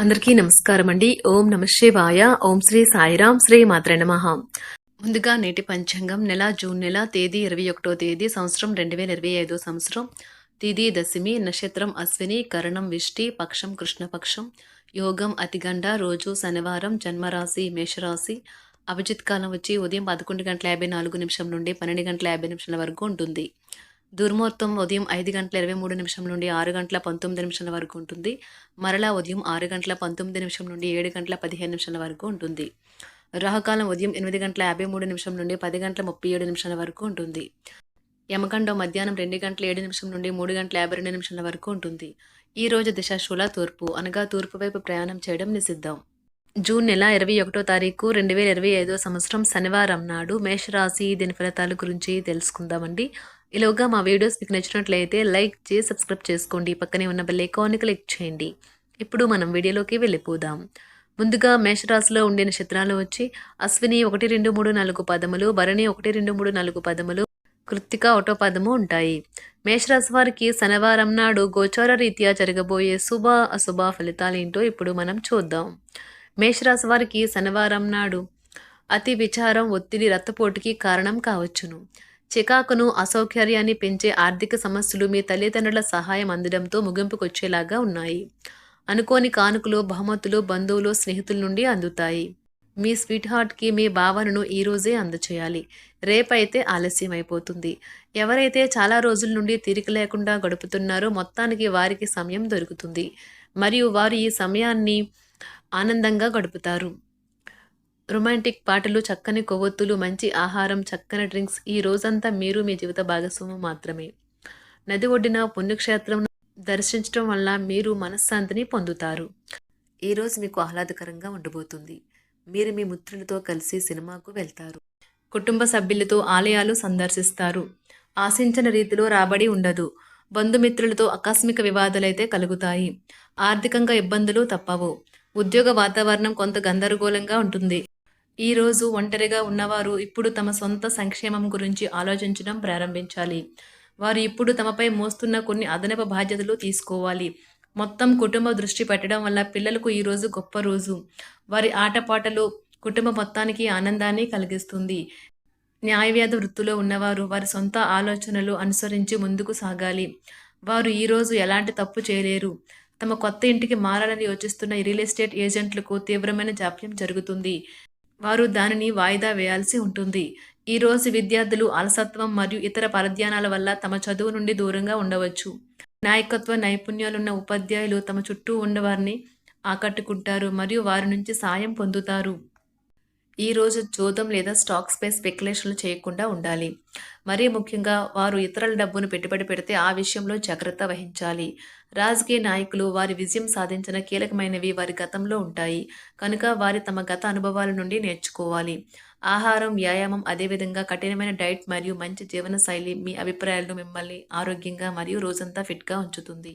అందరికీ నమస్కారం అండి ఓం నమ శివాయ. ఓం శ్రీ సాయిరాం శ్రీ మాత్ర నమః. ముందుగా నేటి పంచాంగం నెల జూన్ నెల తేదీ ఇరవై ఒకటో తేదీ సంవత్సరం రెండు వేల ఇరవై ఐదో సంవత్సరం. తిథి దశమి నక్షత్రం అశ్విని కరణం విష్టి పక్షం కృష్ణపక్షం. యోగం అతిగండ రోజు శనివారం జన్మరాశి మేషరాశి. అభిజిత్ కాలం వచ్చి ఉదయం పదకొండు గంటల యాభై నాలుగు నిమిషం నుండి పన్నెండు గంటల యాభై నిమిషాల వరకు ఉంటుంది. దుర్ముహూర్తం ఉదయం ఐదు గంటల ఇరవై మూడు నిమిషం నుండి ఆరు గంటల పంతొమ్మిది నిమిషాల వరకు ఉంటుంది. మరలా ఉదయం ఆరు గంటల పంతొమ్మిది నిమిషం నుండి ఏడు గంటల పదిహేను నిమిషాల వరకు ఉంటుంది. రాహుకాలం ఉదయం ఎనిమిది గంటల యాభై మూడు నిమిషం నుండి పది గంటల ముప్పై ఏడు నిమిషాల వరకు ఉంటుంది. యమకండం మధ్యాహ్నం రెండు గంటల ఏడు నిమిషం నుండి మూడు గంటల యాభై రెండు నిమిషాల వరకు ఉంటుంది. ఈ రోజు దిశ శూల తూర్పు అనగా తూర్పు వైపు ప్రయాణం చేయడం నిషిద్ధం. జూన్ నెల ఇరవై ఒకటో తారీఖు రెండు వేల ఇరవై ఐదో సంవత్సరం శనివారం నాడు మేషరాశి దీని ఫలితాల గురించి తెలుసుకుందామండి. ఈలోగా మా వీడియోస్ మీకు నచ్చినట్లయితే లైక్ చేసి సబ్స్క్రైబ్ చేసుకోండి. పక్కనే ఉన్న బెల్ ఐకాన్ని క్లిక్ చేయండి. ఇప్పుడు మనం వీడియోలోకి వెళ్ళిపోదాం. ముందుగా మేషరాశిలో ఉండే నక్షత్రాలు వచ్చి అశ్విని ఒకటి రెండు మూడు నాలుగు పదములు భరణి ఒకటి రెండు మూడు నాలుగు పదములు కృత్తిక ఒకటో పదము ఉంటాయి. మేషరాశి వారికి శనివారం నాడు గోచార రీత్యా జరగబోయే శుభ అశుభ ఫలితాలేంటో ఇప్పుడు మనం చూద్దాం. మేషరాశి వారికి శనివారం నాడు అతి విచారం ఒత్తిడి రక్తపోటుకి కారణం కావచ్చును. చికాకును అసౌకర్యాన్ని పెంచే ఆర్థిక సమస్యలు మీ తల్లిదండ్రుల సహాయం అందడంతో ముగింపుకొచ్చేలాగా ఉన్నాయి. అనుకోని కానుకలు బహుమతులు బంధువులు స్నేహితుల నుండి అందుతాయి. మీ స్వీట్ హార్ట్కి మీ భావనను ఈ రోజే అందచేయాలి. రేపైతే ఆలస్యం అయిపోతుంది ఎవరైతే చాలా రోజుల నుండి తీరిక లేకుండా గడుపుతున్నారో మొత్తానికి వారికి సమయం దొరుకుతుంది. మరియు వారు ఈ సమయాన్ని ఆనందంగా గడుపుతారు. రొమాంటిక్ పాటలు చక్కని కొవ్వొత్తులు మంచి ఆహారం చక్కని డ్రింక్స్ ఈ రోజంతా మీరు మీ జీవిత భాగస్వామ్యం మాత్రమే. నది ఒడ్డిన పుణ్యక్షేత్రం దర్శించడం వల్ల మీరు మనశ్శాంతిని పొందుతారు. ఈరోజు మీకు ఆహ్లాదకరంగా ఉండబోతుంది. మీరు మీ మిత్రులతో కలిసి సినిమాకు వెళ్తారు. కుటుంబ సభ్యులతో ఆలయాలు సందర్శిస్తారు. ఆశించిన రీతిలో రాబడి ఉండదు. బంధుమిత్రులతో ఆకస్మిక వివాదాలైతే కలుగుతాయి. ఆర్థికంగా ఇబ్బందులు తప్పవు. ఉద్యోగ వాతావరణం కొంత గందరగోళంగా ఉంటుంది. ఈ రోజు ఒంటరిగా ఉన్నవారు ఇప్పుడు తమ సొంత సంక్షేమం గురించి ఆలోచించడం ప్రారంభించాలి. వారు ఇప్పుడు తమపై మోస్తున్న కొన్ని అదనపు బాధ్యతలు తీసుకోవాలి. మొత్తం కుటుంబ దృష్టి పెట్టడం వల్ల పిల్లలకు ఈ రోజు గొప్ప రోజు. వారి ఆటపాటలు కుటుంబ మొత్తానికి ఆనందాన్ని కలిగిస్తుంది. న్యాయవ్యాధ వృత్తిలో ఉన్నవారు వారి సొంత ఆలోచనలు అనుసరించి ముందుకు సాగాలి. వారు ఈరోజు ఎలాంటి తప్పు చేయలేరు. తమ కొత్త ఇంటికి మారాలని యోచిస్తున్న రియల్ ఎస్టేట్ ఏజెంట్లకు తీవ్రమైన జాప్యం జరుగుతుంది. వారు దానిని వాయిదా వేయాల్సి ఉంటుంది. ఈరోజు విద్యార్థులు అలసత్వం మరియు ఇతర పరధ్యానాల వల్ల తమ చదువు నుండి దూరంగా ఉండవచ్చు. నాయకత్వ నైపుణ్యాలున్న ఉపాధ్యాయులు తమ చుట్టూ ఉన్నవారిని ఆకట్టుకుంటారు మరియు వారి నుంచి సాయం పొందుతారు. ఈ రోజు జోదం లేదా స్టాక్స్ పై స్పెక్యులేషన్లు చేయకుండా ఉండాలి. మరీ ముఖ్యంగా వారు ఇతరుల డబ్బును పెట్టుబడి పెడితే ఆ విషయంలో జాగ్రత్త వహించాలి. రాజకీయ నాయకులు వారి విజయం సాధించిన కీలకమైనవి వారి గతంలో ఉంటాయి. కనుక వారి తమ గత అనుభవాల నుండి నేర్చుకోవాలి. ఆహారం వ్యాయామం అదేవిధంగా కఠినమైన డైట్ మరియు మంచి జీవనశైలి మీ అభిప్రాయాలను మిమ్మల్ని ఆరోగ్యంగా మరియు రోజంతా ఫిట్గా ఉంచుతుంది.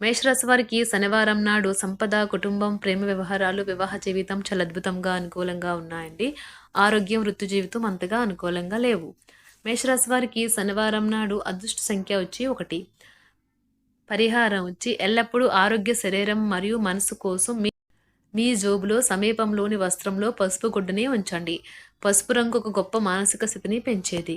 మేషరాశి వారికి శనివారం నాడు సంపద కుటుంబం ప్రేమ వ్యవహారాలు వివాహ జీవితం చాలా అద్భుతంగా అనుకూలంగా ఉన్నాయండి. ఆరోగ్యం వృత్తి జీవితం అంతగా అనుకూలంగా లేవు. మేషరాశి వారికి శనివారం నాడు అదృష్ట సంఖ్య వచ్చి ఒకటి. పరిహారం వచ్చి ఎల్లప్పుడూ ఆరోగ్య శరీరం మరియు మనసు కోసం మీ మీ జోబులో సమీపంలోని వస్త్రంలో పసుపు గుడ్డని ఉంచండి. పసుపు రంగు ఒక గొప్ప మానసిక స్థితిని పెంచేది.